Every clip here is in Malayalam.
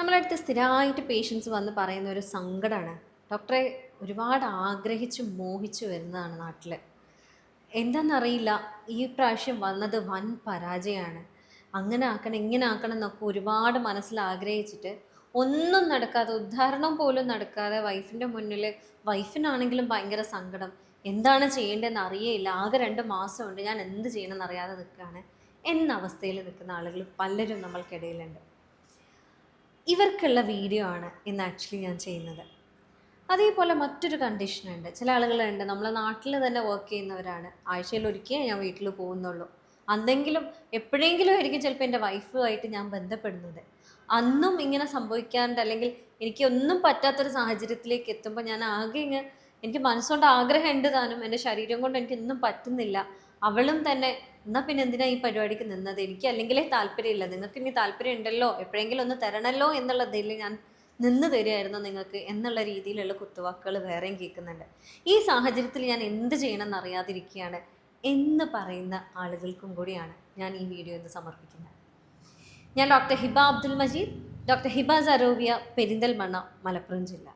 നമ്മളടുത്ത് സ്ഥിരമായിട്ട് പേഷ്യൻസ് വന്ന് പറയുന്ന ഒരു സങ്കടമാണ്. ഡോക്ടറെ ഒരുപാട് ആഗ്രഹിച്ച് മോഹിച്ച് വരുന്നതാണ് നാട്ടിൽ എന്താണെന്നറിയില്ല ഈ പ്രാവശ്യം വന്നത് വൻ പരാജയമാണ്. അങ്ങനെ ആക്കണം ഇങ്ങനെ ആക്കണം എന്നൊക്കെ ഒരുപാട് മനസ്സിൽ ആഗ്രഹിച്ചിട്ട് ഒന്നും നടക്കാതെ ഉദ്ധാരണം പോലും നടക്കാതെ വൈഫിന്റെ മുന്നിൽ വൈഫിനാണെങ്കിലും ഭയങ്കര സങ്കടം. എന്താണ് ചെയ്യേണ്ടതെന്ന് അറിയേയില്ല. ആകെ രണ്ട് മാസമുണ്ട്. ഞാൻ എന്ത് ചെയ്യണമെന്ന് അറിയാതെ നിൽക്കുകയാണ്. എന്ന അവസ്ഥയിൽ നിൽക്കുന്ന ആളുകൾ പലരും നമ്മൾക്കിടയിലുണ്ട്. ഇവർക്കുള്ള വീഡിയോ ആണ് ഇന്ന് ആക്ച്വലി ഞാൻ ചെയ്യുന്നത്. അതേപോലെ മറ്റൊരു കണ്ടീഷനുണ്ട് ചില ആളുകളുണ്ട് നമ്മളെ നാട്ടിൽ തന്നെ വർക്ക് ചെയ്യുന്നവരാണ്. ആഴ്ചയിൽ ഒരിക്കലേ ഞാൻ വീട്ടിൽ പോകുന്നുള്ളൂ. അന്നെങ്കിലും എപ്പോഴെങ്കിലും ആയിരിക്കും ചിലപ്പോൾ എന്റെ വൈഫുമായിട്ട് ഞാൻ ബന്ധപ്പെടുന്നത്. അന്നും ഇങ്ങനെ സംഭവിക്കാണ്ട് അല്ലെങ്കിൽ എനിക്ക് ഒന്നും പറ്റാത്തൊരു സാഹചര്യത്തിലേക്ക് എത്തുമ്പോൾ ഞാൻ ആകെ ഇങ്ങ് എനിക്ക് മനസ്സുകൊണ്ട് ആഗ്രഹമുണ്ട് താനും. എന്റെ ശരീരം കൊണ്ട് എനിക്ക് ഒന്നും പറ്റുന്നില്ല. അവളും തന്നെ എന്നാൽ പിന്നെ എന്തിനാ ഈ പരിപാടിക്ക് നിന്നത്? എനിക്ക് അല്ലെങ്കിലേ താല്പര്യമില്ല. നിങ്ങൾക്ക് ഇനി താല്പര്യം ഉണ്ടല്ലോ എപ്പോഴെങ്കിലും ഒന്ന് തരണല്ലോ എന്നുള്ള ഇതിൽ ഞാൻ നിന്ന് തരുമായിരുന്നു നിങ്ങൾക്ക് എന്നുള്ള രീതിയിലുള്ള കുത്തുവാക്കുകൾ വേറെയും കേൾക്കുന്നുണ്ട്. ഈ സാഹചര്യത്തിൽ ഞാൻ എന്ത് ചെയ്യണമെന്ന് അറിയാതിരിക്കുകയാണ് എന്ന് പറയുന്ന ആളുകൾക്കും കൂടിയാണ് ഞാൻ ഈ വീഡിയോ ഇന്ന് സമർപ്പിക്കുന്നത്. ഞാൻ ഡോക്ടർ ഹിബ അബ്ദുൽ മജീദ് ഡോക്ടർ ഹിബ സരോവിയ പെരിന്തൽമണ്ണ മലപ്പുറം ജില്ല.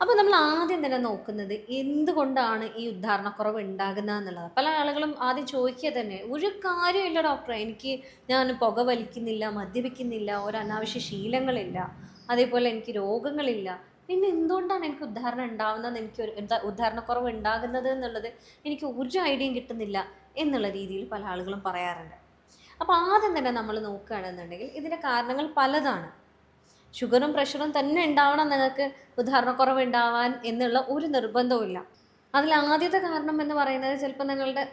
അപ്പോൾ നമ്മൾ ആദ്യം തന്നെ നോക്കുന്നത് എന്തുകൊണ്ടാണ് ഈ ഉദ്ധാരണക്കുറവ് ഉണ്ടാകുന്നത് എന്നുള്ളത്? പല ആളുകളും ആദ്യം ചോദിക്കുക തന്നെ ഒരു കാര്യമില്ല ഡോക്ടർ എനിക്ക് ഞാൻ പുക വലിക്കുന്നില്ല മദ്യപിക്കുന്നില്ല ഒരു അനാവശ്യ ശീലങ്ങളില്ല അതേപോലെ എനിക്ക് രോഗങ്ങളില്ല. പിന്നെ എന്തുകൊണ്ടാണ് എനിക്ക് ഉദ്ധാരണം ഉണ്ടാവുന്നത് എനിക്ക് ഉദ്ധാരണക്കുറവ് ഉണ്ടാകുന്നത് എന്നുള്ളത് എനിക്ക് ഒരു ഐഡിയയും കിട്ടുന്നില്ല എന്നുള്ള രീതിയിൽ പല ആളുകളും പറയാറുണ്ട്. അപ്പോൾ ആദ്യം തന്നെ നമ്മൾ നോക്കുകയാണെന്നുണ്ടെങ്കിൽ ഇതിന്റെ കാരണങ്ങൾ പലതാണ്. ഷുഗറും പ്രഷറും തന്നെ ഉണ്ടാവണം നിങ്ങൾക്ക് ഉദാഹരണക്കുറവ് ഉണ്ടാവാൻ എന്നുള്ള ഒരു നിർബന്ധവുമില്ല. അതിൽ ആദ്യത്തെ കാരണം എന്ന് പറയുന്നത് ചിലപ്പോൾ നിങ്ങളുടെ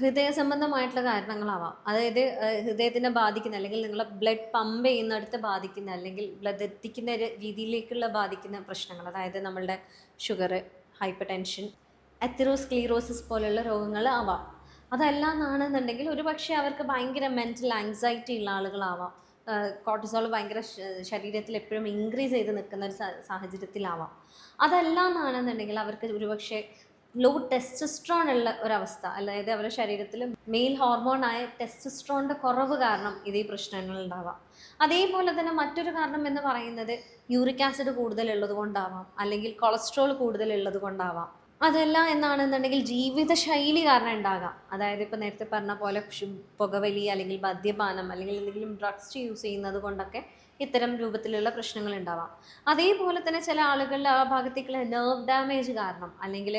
ഹൃദയ സംബന്ധമായിട്ടുള്ള കാരണങ്ങളാവാം. അതായത് ഹൃദയത്തിനെ ബാധിക്കുന്ന അല്ലെങ്കിൽ നിങ്ങളെ ബ്ലഡ് പമ്പ് ചെയ്യുന്നിടത്ത് ബാധിക്കുന്ന അല്ലെങ്കിൽ ബ്ലഡ് എത്തിക്കുന്ന രീതിയിലേക്കുള്ള ബാധിക്കുന്ന പ്രശ്നങ്ങൾ അതായത് നമ്മളുടെ ഷുഗർ ഹൈപ്പർ ടെൻഷൻ എത്തിറോസ്ക്ലീറോസിസ് പോലുള്ള രോഗങ്ങൾ ആവാം. അതല്ല എന്നാണെന്നുണ്ടെങ്കിൽ ഒരു പക്ഷേ അവർക്ക് ഭയങ്കര മെന്റൽ ആങ്സൈറ്റി ഉള്ള ആളുകളാവാം. കോർട്ടിസോൾ ഭയങ്കര ശരീരത്തിൽ എപ്പോഴും ഇൻക്രീസ് ചെയ്ത് നിൽക്കുന്ന ഒരു സാഹചര്യത്തിലാവാം. അതല്ല എന്നാണെന്നുണ്ടെങ്കിൽ അവർക്ക് ഒരുപക്ഷെ ലോ ടെസ്റ്റസ്ട്രോൺ ഉള്ള ഒരവസ്ഥ അതായത് അവരുടെ ശരീരത്തിൽ മെയിൽ ഹോർമോണായ ടെസ്റ്റസ്ട്രോണിന്റെ കുറവ് കാരണം ഇതേ പ്രശ്നങ്ങൾ ഉണ്ടാവാം അതേപോലെ തന്നെ മറ്റൊരു കാരണം എന്ന് പറയുന്നത് യൂറിക് ആസിഡ് കൂടുതലുള്ളത് കൊണ്ടാവാം അല്ലെങ്കിൽ കൊളസ്ട്രോൾ കൂടുതലുള്ളത് കൊണ്ടാവാം. അതല്ല എന്നാണെന്നുണ്ടെങ്കിൽ ജീവിതശൈലി കാരണം ഉണ്ടാകാം. അതായത് ഇപ്പോൾ നേരത്തെ പറഞ്ഞ പോലെ പുകവലി അല്ലെങ്കിൽ മദ്യപാനം അല്ലെങ്കിൽ എന്തെങ്കിലും ഡ്രഗ്സ് യൂസ് ചെയ്യുന്നത് കൊണ്ടൊക്കെ ഇത്തരം രൂപത്തിലുള്ള പ്രശ്നങ്ങൾ ഉണ്ടാവാം. അതേപോലെ തന്നെ ചില ആളുകളുടെ ആ ഭാഗത്തേക്കുള്ള നെർവ് ഡാമേജ് കാരണം അല്ലെങ്കിൽ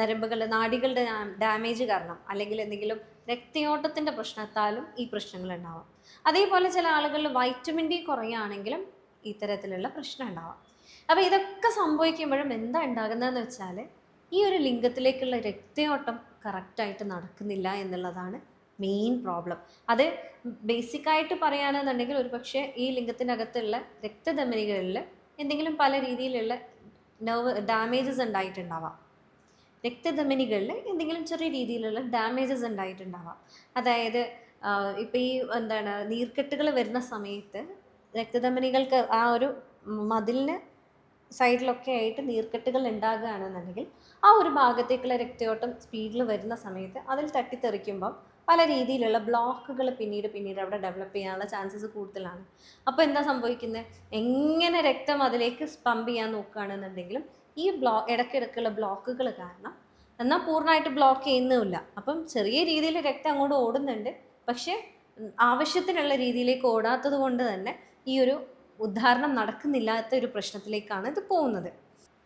നരമ്പുകളുടെ നാടികളുടെ ഡാമേജ് കാരണം അല്ലെങ്കിൽ എന്തെങ്കിലും രക്തയോട്ടത്തിന്റെ പ്രശ്നത്താലും ഈ പ്രശ്നങ്ങൾ ഉണ്ടാവാം. അതേപോലെ ചില ആളുകളിൽ വൈറ്റമിൻ ഡി കുറയുകയാണെങ്കിലും ഇത്തരത്തിലുള്ള പ്രശ്നം ഉണ്ടാവാം. അപ്പോൾ ഇതൊക്കെ സംഭവിക്കുമ്പോഴും എന്താ ഉണ്ടാകുന്നതെന്ന് വെച്ചാൽ ഈ ഒരു ലിംഗത്തിലേക്കുള്ള രക്തയോട്ടം കറക്റ്റായിട്ട് നടക്കുന്നില്ല എന്നുള്ളതാണ് മെയിൻ പ്രോബ്ലം അത് ബേസിക്കായിട്ട് പറയുകയാണെന്നുണ്ടെങ്കിൽ ഒരു പക്ഷേ ഈ ലിംഗത്തിനകത്തുള്ള രക്തധമനികളിൽ എന്തെങ്കിലും പല രീതിയിലുള്ള നെർവ് ഡാമേജസ് ഉണ്ടായിട്ടുണ്ടാവാം. രക്തധമനികളിൽ എന്തെങ്കിലും ചെറിയ രീതിയിലുള്ള ഡാമേജസ് ഉണ്ടായിട്ടുണ്ടാവാം. അതായത് ഇപ്പോൾ ഈ എന്താണ് നീർക്കെട്ടുകൾ വരുന്ന സമയത്ത് രക്തധമനികൾക്ക് ആ ഒരു മതിലിന് സൈഡിലൊക്കെ ആയിട്ട് നീർക്കെട്ടുകൾ ഉണ്ടാകുകയാണെന്നുണ്ടെങ്കിൽ ആ ഒരു ഭാഗത്തേക്കുള്ള രക്തയോട്ടം സ്പീഡിൽ വരുന്ന സമയത്ത് അതിൽ തട്ടിത്തെറിക്കുമ്പം പല രീതിയിലുള്ള ബ്ലോക്കുകൾ പിന്നീട് പിന്നീട് അവിടെ ഡെവലപ്പ് ചെയ്യാനുള്ള ചാൻസസ് കൂടുതലാണ്. അപ്പോൾ എന്താ സംഭവിക്കുന്നത് എങ്ങനെ രക്തം അതിലേക്ക് പമ്പ് ചെയ്യാൻ നോക്കുകയാണെന്നുണ്ടെങ്കിലും ഈ ബ്ലോ ഇടയ്ക്കിടയ്ക്കുള്ള ബ്ലോക്കുകൾ കാരണം എന്നാൽ പൂർണമായിട്ട് ബ്ലോക്ക് ചെയ്യുന്നുമില്ല. അപ്പം ചെറിയ രീതിയിൽ രക്തം അങ്ങോട്ട് ഓടുന്നുണ്ട്. പക്ഷേ ആവശ്യത്തിനുള്ള രീതിയിലേക്ക് ഓടാത്തത് കൊണ്ട് തന്നെ ഈ ഒരു ഉദ്ധാരണം നടക്കുന്നില്ലാത്ത ഒരു പ്രശ്നത്തിലേക്കാണ് ഇത് പോകുന്നത്.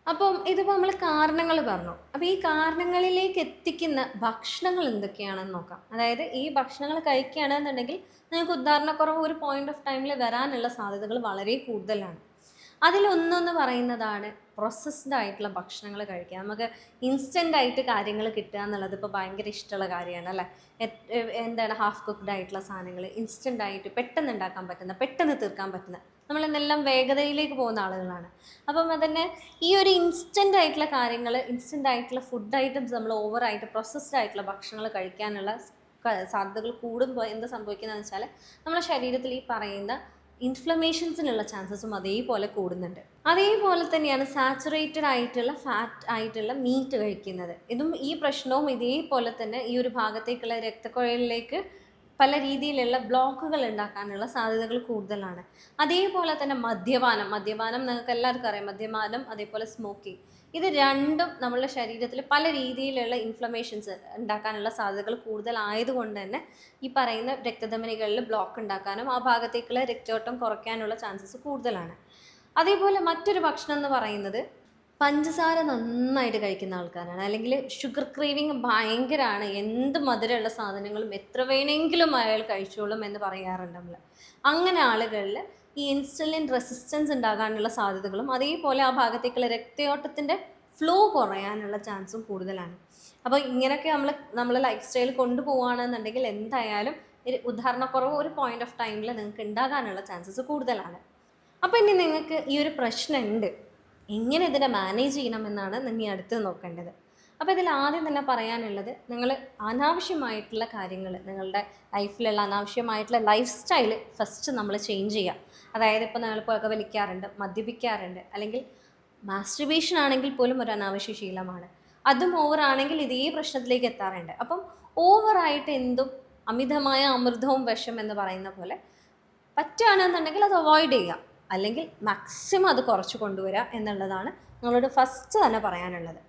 അപ്പം ഇതിപ്പോൾ നമ്മൾ കാരണങ്ങൾ പറഞ്ഞു. അപ്പോൾ ഈ കാരണങ്ങളിലേക്ക് എത്തിക്കുന്ന ഭക്ഷണങ്ങൾ എന്തൊക്കെയാണെന്ന് നോക്കാം. അതായത് ഈ ഭക്ഷണങ്ങൾ കഴിക്കുകയാണെന്നുണ്ടെങ്കിൽ നിങ്ങൾക്ക് ഉദ്ധാരണക്കുറവ് ഒരു പോയിന്റ് ഓഫ് ടൈമിൽ വരാനുള്ള സാധ്യതകൾ വളരെ കൂടുതലാണ്. അതിലൊന്നെന്ന് പറയുന്നതാണ് പ്രോസസ്ഡ് ആയിട്ടുള്ള ഭക്ഷണങ്ങൾ കഴിക്കുക. നമുക്ക് ഇൻസ്റ്റന്റ് ആയിട്ട് കാര്യങ്ങൾ കിട്ടുക എന്നുള്ളത് ഇപ്പോൾ ഭയങ്കര ഇഷ്ടമുള്ള കാര്യമാണ് അല്ലേ? എന്താണ് ഹാഫ് കുക്ക്ഡ് ആയിട്ടുള്ള സാധനങ്ങൾ ഇൻസ്റ്റന്റ് ആയിട്ട് പെട്ടെന്ന് ഉണ്ടാക്കാൻ പറ്റുന്ന പെട്ടെന്ന് തീർക്കാൻ പറ്റുന്ന നമ്മളെന്നെല്ലാം വേഗതയിലേക്ക് പോകുന്ന ആളുകളാണ്. അപ്പം അതന്നെ ഈ ഒരു ഇൻസ്റ്റന്റ് ആയിട്ടുള്ള കാര്യങ്ങൾ ഇൻസ്റ്റന്റ് ആയിട്ടുള്ള ഫുഡ് ഐറ്റംസ് നമ്മൾ ഓവറായിട്ട് പ്രോസസ്ഡ് ആയിട്ടുള്ള ഭക്ഷണങ്ങൾ കഴിക്കാനുള്ള സാധ്യതകൾ കൂടുമ്പോൾ എന്താ സംഭവിക്കുന്നതെന്ന് വെച്ചാൽ നമ്മുടെ ശരീരത്തിൽ ഈ പറയുന്ന ഇൻഫ്ലമേഷൻസിനുള്ള ചാൻസസും അതേപോലെ കൂടുന്നുണ്ട്. അതേപോലെ തന്നെയാണ് സാച്ചുറേറ്റഡ് ആയിട്ടുള്ള ഫാറ്റ് ആയിട്ടുള്ള മീറ്റ് കഴിക്കുന്നത്. ഇതും ഈ പ്രശ്നവും ഇതേപോലെ തന്നെ ഈ ഒരു ഭാഗത്തേക്കുള്ള രക്തക്കുഴലിലേക്ക് പല രീതിയിലുള്ള ബ്ലോക്കുകൾ ഉണ്ടാക്കാനുള്ള സാധ്യതകൾ കൂടുതലാണ്. അതേപോലെ തന്നെ മദ്യപാനം മദ്യപാനം നിങ്ങൾക്ക് എല്ലാവർക്കും അറിയാം. മദ്യപാനം അതേപോലെ സ്മോക്കിംഗ് ഇത് രണ്ടും നമ്മളുടെ ശരീരത്തിൽ പല രീതിയിലുള്ള ഇൻഫ്ലമേഷൻസ് ഉണ്ടാക്കാനുള്ള സാധ്യതകൾ കൂടുതലായതുകൊണ്ട് തന്നെ ഈ പറയുന്ന രക്തധമനികളിൽ ബ്ലോക്ക് ഉണ്ടാക്കാനും ആ ഭാഗത്തേക്കുള്ള രക്തയോട്ടം കുറയ്ക്കാനുള്ള ചാൻസസ് കൂടുതലാണ്. അതേപോലെ മറ്റൊരു ഭക്ഷണം എന്ന് പറയുന്നത് പഞ്ചസാര നന്നായിട്ട് കഴിക്കുന്ന ആൾക്കാരാണ്. അല്ലെങ്കിൽ ഷുഗർ ക്രേവിങ് ഭയങ്കരമാണ് എന്ത് മധുരമുള്ള സാധനങ്ങളും എത്ര വേണമെങ്കിലും അയാൾ കഴിച്ചോളും എന്ന് പറയാറുണ്ട് നമ്മൾ അങ്ങനെ ആളുകളിൽ ഈ ഇൻസുലിൻ റെസിസ്റ്റൻസ് ഉണ്ടാകാനുള്ള സാധ്യതകളും അതേപോലെ ആ ഭാഗത്തേക്കുള്ള രക്തയോട്ടത്തിന്റെ ഫ്ലോ കുറയാനുള്ള ചാൻസും കൂടുതലാണ്. അപ്പോൾ ഇങ്ങനെയൊക്കെ നമ്മൾ നമ്മളെ ലൈഫ് സ്റ്റൈൽ കൊണ്ടുപോവുകയാണെന്നുണ്ടെങ്കിൽ എന്തായാലും ഒരു ഉദാഹരണക്കുറവ് ഒരു പോയിന്റ് ഓഫ് ടൈമിൽ നിങ്ങൾക്ക് ഉണ്ടാകാനുള്ള ചാൻസസ് കൂടുതലാണ്. അപ്പോൾ ഇനി നിങ്ങൾക്ക് ഈ ഒരു പ്രശ്നമുണ്ട്. എങ്ങനെ ഇതിനെ മാനേജ് ചെയ്യണമെന്നാണ് നിങ്ങൾ അടുത്ത് നോക്കേണ്ടത്. അപ്പോൾ ഇതിൽ ആദ്യം തന്നെ പറയാനുള്ളത് നിങ്ങൾ അനാവശ്യമായിട്ടുള്ള കാര്യങ്ങൾ നിങ്ങളുടെ ലൈഫിലുള്ള അനാവശ്യമായിട്ടുള്ള ലൈഫ് സ്റ്റൈൽ ഫസ്റ്റ് നമ്മൾ ചേഞ്ച് ചെയ്യുക. അതായത് ഇപ്പോൾ നിങ്ങൾ പുക വലിക്കാറുണ്ട് മദ്യപിക്കാറുണ്ട് അല്ലെങ്കിൽ മാസ്റ്റർബേഷൻ ആണെങ്കിൽ പോലും ഒരു അനാവശ്യ ശീലമാണ്. അതും ഓവറാണെങ്കിൽ ഇതേ പ്രശ്നത്തിലേക്ക് എത്താറുണ്ട്. അപ്പം ഓവറായിട്ട് എന്തും അമിതമായ അമൃതവും വിഷം എന്ന് പറയുന്ന പോലെ പറ്റുകയാണെന്നുണ്ടെങ്കിൽ അത് അവോയ്ഡ് ചെയ്യുക. അല്ലെങ്കിൽ മാക്സിമം അത് കുറച്ച് കൊണ്ടുവരിക എന്നുള്ളതാണ് നിങ്ങളോട് ഫസ്റ്റ് തന്നെ പറയാനുള്ളത്.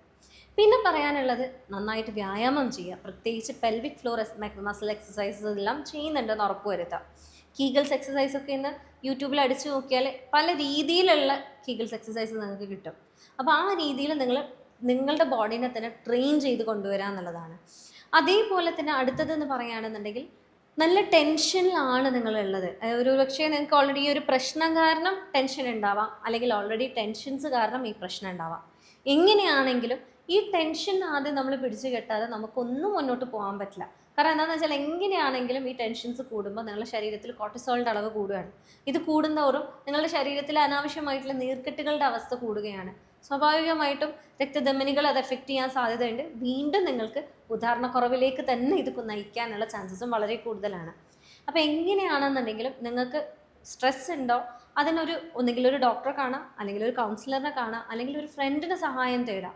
പിന്നെ പറയാനുള്ളത് നന്നായിട്ട് വ്യായാമം ചെയ്യുക. പ്രത്യേകിച്ച് പെൽവിക് ഫ്ലോർ മസിൽ എക്സസൈസസ് എല്ലാം ചെയ്യുന്നുണ്ടെന്ന് ഉറപ്പ് വരുത്തുക. കീഗിൾസ് എക്സസൈസ് ഒക്കെ ഇന്ന് യൂട്യൂബിൽ അടിച്ചു നോക്കിയാൽ പല രീതിയിലുള്ള കീഗിൾസ് എക്സസൈസ് നിങ്ങൾക്ക് കിട്ടും. അപ്പോൾ ആ രീതിയിൽ നിങ്ങൾ നിങ്ങളുടെ ബോഡീനെ തന്നെ ട്രെയിൻ ചെയ്ത് കൊണ്ടുവരിക എന്നുള്ളതാണ് അതേപോലെ തന്നെ അടുത്തതെന്ന് പറയുകയാണെന്നുണ്ടെങ്കിൽ നല്ല ടെൻഷനിലാണ് നിങ്ങളുള്ളത്. ഒരു പക്ഷേ നിങ്ങൾക്ക് ഓൾറെഡി ഈ ഒരു പ്രശ്നം കാരണം ടെൻഷൻ ഉണ്ടാവാം. അല്ലെങ്കിൽ ഓൾറെഡി ടെൻഷൻസ് കാരണം ഈ പ്രശ്നം ഉണ്ടാവാം. എങ്ങനെയാണെങ്കിലും ഈ ടെൻഷൻ ആദ്യം നമ്മൾ പിടിച്ചു കെട്ടാതെ നമുക്കൊന്നും മുന്നോട്ട് പോകാൻ പറ്റില്ല. കാരണം എന്താണെന്ന് വെച്ചാൽ എങ്ങനെയാണെങ്കിലും ഈ ടെൻഷൻസ് കൂടുമ്പോൾ നിങ്ങളുടെ ശരീരത്തിൽ കോർട്ടിസോളിന്റെ അളവ് കൂടുകയാണ്. ഇത് കൂടുന്തോറും നിങ്ങളുടെ ശരീരത്തിൽ അനാവശ്യമായിട്ടുള്ള നീർക്കെട്ടുകളുടെ അവസ്ഥ കൂടുകയാണ്. സ്വാഭാവികമായിട്ടും രക്തധമനികൾ അത് എഫക്റ്റ് ചെയ്യാൻ സാധ്യതയുണ്ട്. വീണ്ടും നിങ്ങൾക്ക് ഉദാഹരണക്കുറവിലേക്ക് തന്നെ ഇത് നയിക്കാനുള്ള ചാൻസസും വളരെ കൂടുതലാണ്. അപ്പോൾ എങ്ങനെയാണെന്നുണ്ടെങ്കിലും നിങ്ങൾക്ക് സ്ട്രെസ് ഉണ്ടോ അതിനൊരു ഒന്നുകിൽ ഒരു ഡോക്ടറെ കാണാം അല്ലെങ്കിൽ ഒരു കൗൺസിലറിനെ കാണാം അല്ലെങ്കിൽ ഒരു ഫ്രണ്ടിന്റെ സഹായം തേടാം.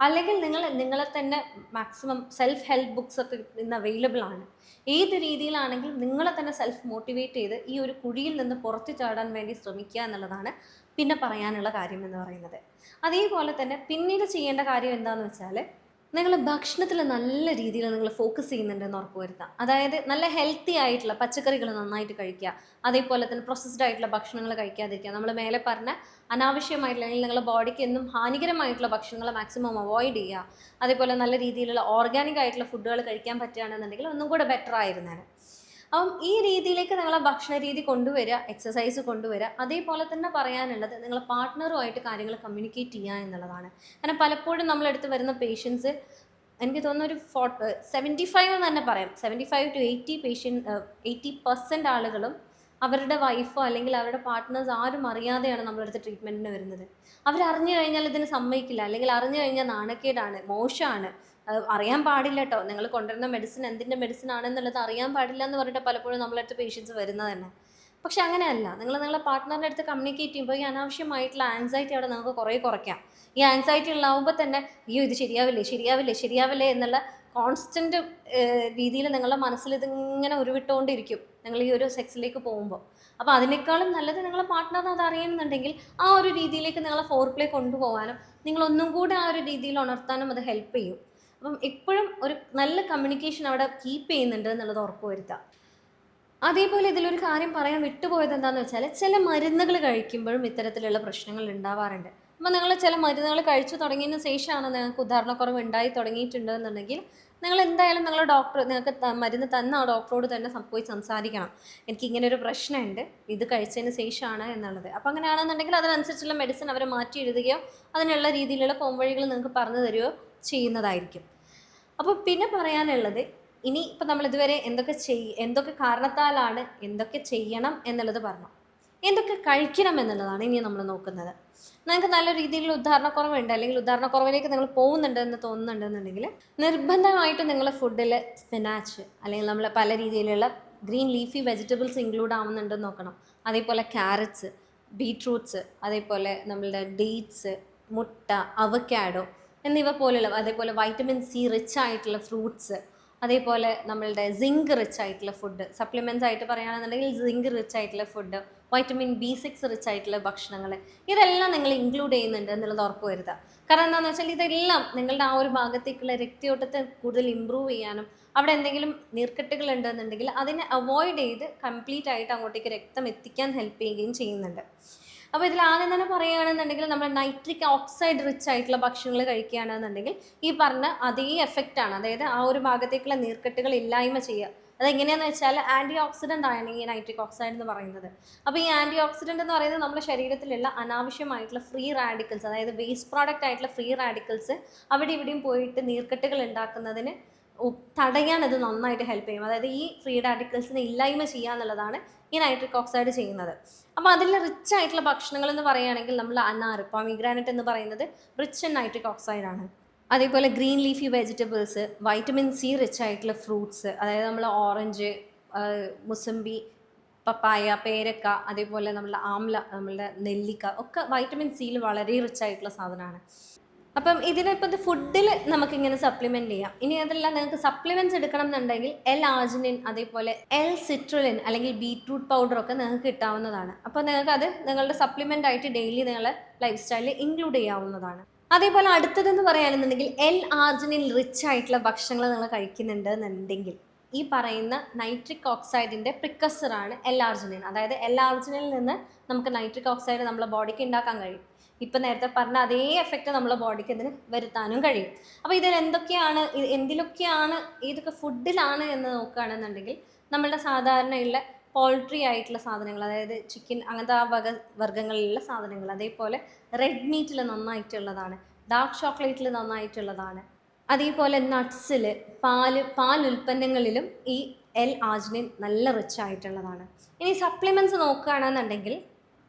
അല്ലെങ്കിൽ നിങ്ങൾ നിങ്ങളെ തന്നെ മാക്സിമം സെൽഫ് ഹെൽപ്പ് ബുക്സ് ഒക്കെ ഇന്ന് അവൈലബിൾ ആണ്. ഏത് രീതിയിലാണെങ്കിലും നിങ്ങളെ തന്നെ സെൽഫ് മോട്ടിവേറ്റ് ചെയ്ത് ഈ ഒരു കുഴിയിൽ നിന്ന് പുറത്തു ചാടാൻ വേണ്ടി ശ്രമിക്കുക എന്നുള്ളതാണ് പിന്നെ പറയാനുള്ള കാര്യം എന്ന് പറയുന്നത്. അതേപോലെ തന്നെ പിന്നീട് ചെയ്യേണ്ട കാര്യം എന്താണെന്ന് വെച്ചാൽ നിങ്ങൾ ഭക്ഷണത്തിൽ നല്ല രീതിയിൽ നിങ്ങൾ ഫോക്കസ് ചെയ്യുന്നുണ്ടെന്ന് ഉറപ്പ് വരുത്താം അതായത് നല്ല ഹെൽത്തി ആയിട്ടുള്ള പച്ചക്കറികൾ നന്നായിട്ട് കഴിക്കുക. അതേപോലെ തന്നെ പ്രോസസ്ഡ് ആയിട്ടുള്ള ഭക്ഷണങ്ങൾ കഴിക്കാതിരിക്കുക. നമ്മൾ മേലെ പറഞ്ഞ അനാവശ്യമായിട്ടുള്ള അല്ലെങ്കിൽ നിങ്ങളുടെ ബോഡിക്ക് എന്നും ഹാനികരമായിട്ടുള്ള ഭക്ഷണങ്ങൾ മാക്സിമം അവോയ്ഡ് ചെയ്യുക. അതേപോലെ നല്ല രീതിയിലുള്ള ഓർഗാനിക് ആയിട്ടുള്ള ഫുഡുകൾ കഴിക്കാൻ പറ്റുകയാണെന്നുണ്ടെങ്കിൽ ഒന്നും കൂടെ ബെറ്റർ ആയിരുന്നേനെ. അപ്പം ഈ രീതിയിലേക്ക് നിങ്ങളെ ഭക്ഷണ രീതി കൊണ്ടുവരിക എക്സസൈസ് കൊണ്ടുവരിക അതേപോലെ തന്നെ പറയാനുള്ളത് നിങ്ങൾ പാർട്ട്ണറുമായിട്ട് കാര്യങ്ങൾ കമ്മ്യൂണിക്കേറ്റ് ചെയ്യുക എന്നുള്ളതാണ്. കാരണം പലപ്പോഴും നമ്മളെടുത്ത് വരുന്ന പേഷ്യൻസ് എനിക്ക് തോന്നുന്നു ഒരു ഫോ സെവന്റി ഫൈവ് എന്ന് തന്നെ പറയാം. Seventy five to eighty patient eighty percent ആളുകളും അവരുടെ വൈഫോ അല്ലെങ്കിൽ അവരുടെ പാർട്ട്നേഴ്സ് ആരും അറിയാതെയാണ് നമ്മളടുത്ത് ട്രീറ്റ്മെന്റിന് വരുന്നത്. അവർ അറിഞ്ഞു കഴിഞ്ഞാൽ ഇതിന് സമ്മതിക്കില്ല. അല്ലെങ്കിൽ അറിഞ്ഞു കഴിഞ്ഞാൽ നാണക്കേടാണ് മോശമാണ്. അറിയാൻ പാടില്ല കേട്ടോ നിങ്ങൾ കൊണ്ടുവരുന്ന മെഡിസിൻ എന്തിന്റെ മെഡിസിൻ ആണെന്നുള്ളത് അറിയാൻ പാടില്ല എന്ന് പറഞ്ഞിട്ട് പലപ്പോഴും നമ്മളടുത്ത് പേഷ്യൻസ് വരുന്നത് തന്നെ. പക്ഷെ അങ്ങനെയല്ല. നിങ്ങൾ നിങ്ങളുടെ പാർട്ട്ണറിന്റെ അടുത്ത് കമ്മ്യൂണിക്കേറ്റ് ചെയ്യുമ്പോൾ ഈ അനാവശ്യമായിട്ടുള്ള ആൻസൈറ്റി അവിടെ നമുക്ക് കുറേ കുറയ്ക്കാം. ഈ ആൻസൈറ്റി ഉണ്ടാവുമ്പോൾ തന്നെ അയ്യോ ഇത് ശരിയാവില്ലേ ശരിയാവില്ലേ ശരിയാവില്ലേ എന്നുള്ള കോൺസ്റ്റന്റ് രീതിയിൽ നിങ്ങളുടെ മനസ്സിൽ ഇതിങ്ങനെ ഉരുവിട്ടുകൊണ്ടിരിക്കും. നിങ്ങൾ ഈ ഒരു സെക്സിലേക്ക് പോകുമ്പോൾ. അപ്പോൾ അതിനേക്കാളും നല്ലത് നിങ്ങളെ പാർട്ട്ണറിന് അത് അറിയുന്നുണ്ടെങ്കിൽ ആ ഒരു രീതിയിലേക്ക് നിങ്ങളെ ഫോർ പ്ലേ കൊണ്ടുപോകാനും നിങ്ങളൊന്നും കൂടെ ആ ഒരു രീതിയിൽ ഉണർത്താനും അത് ഹെൽപ്പ് ചെയ്യും. അപ്പം എപ്പോഴും ഒരു നല്ല കമ്മ്യൂണിക്കേഷൻ അവിടെ കീപ്പ് ചെയ്യുന്നുണ്ട് എന്നുള്ളത് ഉറപ്പ് വരുത്താം അതേപോലെ ഇതിലൊരു കാര്യം പറയാൻ വിട്ടുപോയത് എന്താണെന്ന് വെച്ചാൽ ചില മരുന്നുകൾ കഴിക്കുമ്പോഴും ഇത്തരത്തിലുള്ള പ്രശ്നങ്ങൾ ഉണ്ടാവാറുണ്ട്. അപ്പോൾ നിങ്ങൾ ചില മരുന്നുകൾ കഴിച്ചു തുടങ്ങിയതിന് ശേഷമാണ് നിങ്ങൾക്ക് ഉദാഹരണക്കുറവ് ഉണ്ടായി തുടങ്ങിയിട്ടുണ്ട് എന്നുണ്ടെങ്കിൽ നിങ്ങൾ എന്തായാലും നിങ്ങൾ ഡോക്ടർ നിങ്ങൾക്ക് മരുന്ന് തന്ന ആ ഡോക്ടറോട് തന്നെ പോയി സംസാരിക്കണം. എനിക്ക് ഇങ്ങനെ ഒരു പ്രശ്നമുണ്ട്. ഇത് കഴിച്ചതിന് ശേഷമാണ് എന്നുള്ളത്. അപ്പോൾ അങ്ങനെയാണെന്നുണ്ടെങ്കിൽ അതിനനുസരിച്ചുള്ള മെഡിസിൻ അവരെ മാറ്റി എഴുതുകയോ അതിനുള്ള രീതിയിലുള്ള പോംവഴികൾ നിങ്ങൾക്ക് പറഞ്ഞു തരികയോ ചെയ്യുന്നതായിരിക്കും. അപ്പോൾ പിന്നെ പറയാനുള്ളത് ഇനി ഇപ്പം നമ്മൾ ഇതുവരെ എന്തൊക്കെ ചെയ് എന്തൊക്കെ കാരണത്താലാണ് എന്തൊക്കെ ചെയ്യണം എന്നുള്ളത് പറഞ്ഞു. എന്തൊക്കെ കഴിക്കണം എന്നുള്ളതാണ് ഇനി നമ്മൾ നോക്കുന്നത്. നിങ്ങൾക്ക് നല്ല രീതിയിലുള്ള ഉദാഹരണക്കുറവുണ്ട്. അല്ലെങ്കിൽ ഉദാഹരണക്കുറവിലേക്ക് നിങ്ങൾ പോകുന്നുണ്ട് എന്ന് തോന്നുന്നുണ്ടെന്നുണ്ടെങ്കിൽ നിർബന്ധമായിട്ടും നിങ്ങളുടെ ഫുഡിൽ സ്പിനാച്ച് അല്ലെങ്കിൽ നമ്മൾ പല രീതിയിലുള്ള ഗ്രീൻ ലീഫി വെജിറ്റബിൾസ് ഇൻക്ലൂഡ് ആവുന്നുണ്ടെന്ന് നോക്കണം. അതേപോലെ ക്യാരറ്റ്സ് ബീട്രൂട്ട്സ് അതേപോലെ നമ്മളുടെ ഡേറ്റ്സ് മുട്ട അവക്കാഡോ എന്നിവ പോലുള്ള അതേപോലെ വൈറ്റമിൻ സി റിച്ച് ആയിട്ടുള്ള ഫ്രൂട്ട്സ് അതേപോലെ നമ്മളുടെ സിങ്ക് റിച്ച് ആയിട്ടുള്ള ഫുഡ് സപ്ലിമെന്റ്സ് ആയിട്ട് പറയുകയാണെന്നുണ്ടെങ്കിൽ സിങ്ക് റിച്ച് ആയിട്ടുള്ള food vitamin B six rich ആയിട്ടുള്ള ഭക്ഷണങ്ങൾ ഇതെല്ലാം നിങ്ങൾ ഇൻക്ലൂഡ് ചെയ്യുന്നുണ്ട് എന്നുള്ളത് ഉറപ്പ് വരുത്തുക കാരണം എന്താണെന്ന് വെച്ചാൽ ഇതെല്ലാം നിങ്ങളുടെ ആ ഒരു ഭാഗത്തേക്കുള്ള രക്തയോട്ടത്തെ കൂടുതൽ ഇമ്പ്രൂവ് ചെയ്യാനും അവിടെ എന്തെങ്കിലും നീർക്കെട്ടുകൾ ഉണ്ടെന്നുണ്ടെങ്കിൽ അതിനെ അവോയ്ഡ് ചെയ്ത് കംപ്ലീറ്റ് ആയിട്ട് അങ്ങോട്ടേക്ക് രക്തം എത്തിക്കാൻ ഹെൽപ്പ് ചെയ്യുകയും ചെയ്യുന്നുണ്ട്. അപ്പോൾ ഇതിൽ ആദ്യം തന്നെ പറയുകയാണെന്നുണ്ടെങ്കിൽ നമ്മൾ നൈട്രിക് ഓക്സൈഡ് റിച്ച് ആയിട്ടുള്ള ഭക്ഷണങ്ങൾ കഴിക്കുകയാണെന്നുണ്ടെങ്കിൽ ഈ പറഞ്ഞ അതേ എഫക്റ്റാണ് അതായത് ആ ഒരു ഭാഗത്തേക്കുള്ള നീർക്കെട്ടുകൾ ഇല്ലായ്മ ചെയ്യുക. അതെങ്ങനെയാന്ന് വെച്ചാൽ ആന്റി ഓക്സിഡന്റ് ആണ് ഈ നൈട്രിക് ഓക്സൈഡ് എന്ന് പറയുന്നത്. അപ്പോൾ ഈ ആന്റി ഓക്സിഡന്റ് എന്ന് പറയുന്നത് നമ്മുടെ ശരീരത്തിലുള്ള അനാവശ്യമായിട്ടുള്ള ഫ്രീ റാഡിക്കൽസ് അതായത് വേസ്റ്റ് പ്രോഡക്റ്റ് ആയിട്ടുള്ള ഫ്രീ റാഡിക്കൽസ് അവിടെ ഇവിടെയും പോയിട്ട് നീർക്കെട്ടുകൾ ഉണ്ടാക്കുന്നതിന് തടയാൻ ഇത് നന്നായിട്ട് ഹെൽപ്പ് ചെയ്യും. അതായത് ഈ ഫ്രീ റാഡിക്കൽസിനെ ഇല്ലായ്മ ചെയ്യുക എന്നുള്ളതാണ് ഈ നൈട്രിക് ഓക്സൈഡ് ചെയ്യുന്നത്. അപ്പോൾ അതിൽ റിച്ച് ആയിട്ടുള്ള ഭക്ഷണങ്ങൾ എന്ന് പറയുകയാണെങ്കിൽ നമ്മൾ അനാർ പോമിഗ്രാനറ്റ് എന്ന് പറയുന്നത് റിച്ച് ഇൻ നൈട്രിക് ഓക്സൈഡ് ആണ്. അതേപോലെ green leafy vegetables vitamin C rich ആയിട്ടുള്ള ഫ്രൂട്ട്സ് അതായത് നമ്മൾ ഓറഞ്ച് മുസംബി പപ്പായ പേരക്ക അതേപോലെ നമ്മളുടെ ആംല നമ്മളുടെ നെല്ലിക്ക ഒക്കെ വൈറ്റമിൻ സിയിൽ വളരെ റിച്ച് ആയിട്ടുള്ള സാധനമാണ്. അപ്പം ഇതിനിപ്പോൾ ഇത് ഫുഡിൽ നമുക്ക് ഇങ്ങനെ സപ്ലിമെന്റ് ചെയ്യാം. ഇനി അതെല്ലാം നിങ്ങൾക്ക് സപ്ലിമെന്റ്സ് എടുക്കണം എന്നുണ്ടെങ്കിൽ എൽ ആർജിനിൻ അതേപോലെ എൽ സിട്രുലിൻ അല്ലെങ്കിൽ ബീട്രൂട്ട് പൗഡർ ഒക്കെ നിങ്ങൾക്ക് കിട്ടാവുന്നതാണ്. അപ്പോൾ നിങ്ങൾക്ക് അത് നിങ്ങളുടെ സപ്ലിമെന്റ് ആയിട്ട് ഡെയിലി നിങ്ങളുടെ ലൈഫ് സ്റ്റൈലിൽ ഇൻക്ലൂഡ് ചെയ്യാവുന്നതാണ്. അതേപോലെ അടുത്തതെന്ന് പറയുകയാണെന്നുണ്ടെങ്കിൽ എൽ ആർജിനിൽ റിച്ച് ആയിട്ടുള്ള ഭക്ഷണങ്ങൾ നിങ്ങൾ കഴിക്കുന്നുണ്ട് എന്നുണ്ടെങ്കിൽ ഈ പറയുന്ന നൈട്രിക് ഓക്സൈഡിന്റെ പ്രിക്കസറാണ് എൽ ആർജിനിൻ അതായത് എൽ ആർജിനിൽ നിന്ന് നമുക്ക് നൈട്രിക് ഓക്സൈഡ് നമ്മുടെ ബോഡിക്ക് ഉണ്ടാക്കാൻ കഴിയും. ഇപ്പം നേരത്തെ പറഞ്ഞ അതേ എഫക്റ്റ് നമ്മളെ ബോഡിക്ക് ഇതിന് വരുത്താനും കഴിയും. അപ്പോൾ ഇതിൽ എന്തൊക്കെയാണ് എന്തിലൊക്കെയാണ് ഏതൊക്കെ ഫുഡിലാണ് എന്ന് നോക്കുകയാണെന്നുണ്ടെങ്കിൽ നമ്മളുടെ സാധാരണയുള്ള പോൾട്രി ആയിട്ടുള്ള സാധനങ്ങൾ അതായത് ചിക്കൻ അങ്ങനത്തെ ആ വക വർഗങ്ങളിലുള്ള സാധനങ്ങൾ അതേപോലെ റെഡ് മീറ്റിൽ നന്നായിട്ടുള്ളതാണ് ഡാർക്ക് ചോക്ലേറ്റിൽ നന്നായിട്ടുള്ളതാണ് അതേപോലെ നട്ട്സിൽ പാൽ പാൽ ഉൽപ്പന്നങ്ങളിലും ഈ എൽ ആജ്നിൻ നല്ല റിച്ച് ആയിട്ടുള്ളതാണ്. ഇനി സപ്ലിമെന്റ്സ് നോക്കുകയാണെന്നുണ്ടെങ്കിൽ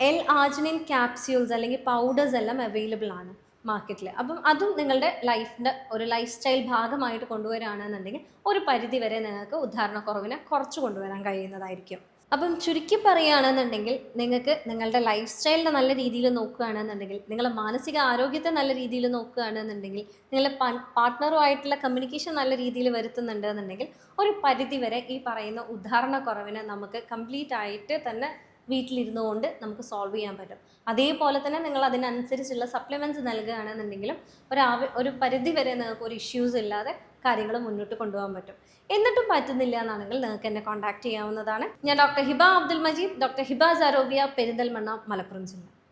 എൽ ആർജിനിൻ ക്യാപ്സ്യൂൾസ് അല്ലെങ്കിൽ പൗഡേഴ്സ് എല്ലാം അവൈലബിൾ ആണ് മാർക്കറ്റിൽ അപ്പം അതും നിങ്ങളുടെ ലൈഫിന്റെ ഒരു ലൈഫ് സ്റ്റൈൽ ഭാഗമായിട്ട് കൊണ്ടുവരികയാണെന്നുണ്ടെങ്കിൽ ഒരു പരിധി വരെ നിങ്ങൾക്ക് ഉദാഹരണക്കുറവിനെ കുറച്ച് കൊണ്ടുവരാൻ കഴിയുന്നതായിരിക്കും. അപ്പം ചുരുക്കി പറയുകയാണെന്നുണ്ടെങ്കിൽ നിങ്ങൾക്ക് നിങ്ങളുടെ ലൈഫ് സ്റ്റൈലിനെ നല്ല രീതിയിൽ നോക്കുകയാണെന്നുണ്ടെങ്കിൽ നിങ്ങളുടെ മാനസിക ആരോഗ്യത്തെ നല്ല രീതിയിൽ നോക്കുകയാണെന്നുണ്ടെങ്കിൽ നിങ്ങളുടെ പാർട്ട്ണറുമായിട്ടുള്ള കമ്മ്യൂണിക്കേഷൻ നല്ല രീതിയിൽ വരുത്തുന്നുണ്ട് എന്നുണ്ടെങ്കിൽ ഒരു പരിധി വരെ ഈ പറയുന്ന ഉദാഹരണക്കുറവിനെ നമുക്ക് കംപ്ലീറ്റ് ആയിട്ട് തന്നെ വീട്ടിലിരുന്നു കൊണ്ട് നമുക്ക് സോൾവ് ചെയ്യാൻ പറ്റും. അതേപോലെ തന്നെ നിങ്ങൾ അതിനനുസരിച്ചുള്ള സപ്ലിമെന്റ്സ് നൽകുകയാണെന്നുണ്ടെങ്കിലും ഒരു ആവ ഒരു പരിധി വരെ നിങ്ങൾക്ക് ഒരു ഇഷ്യൂസ് ഇല്ലാതെ കാര്യങ്ങൾ മുന്നോട്ട് കൊണ്ടുപോകാൻ പറ്റും. എന്നിട്ടും പറ്റുന്നില്ല എന്നാണെങ്കിൽ നിങ്ങൾക്ക് എന്നെ കോൺടാക്ട് ചെയ്യാവുന്നതാണ്. ഞാൻ ഡോക്ടർ ഹിബ അബ്ദുൽ മജീദ് ഡോക്ടർ ഹിബ സാരോബിയ പെരിന്തൽമണ്ണ മലപ്പുറം ജില്ല.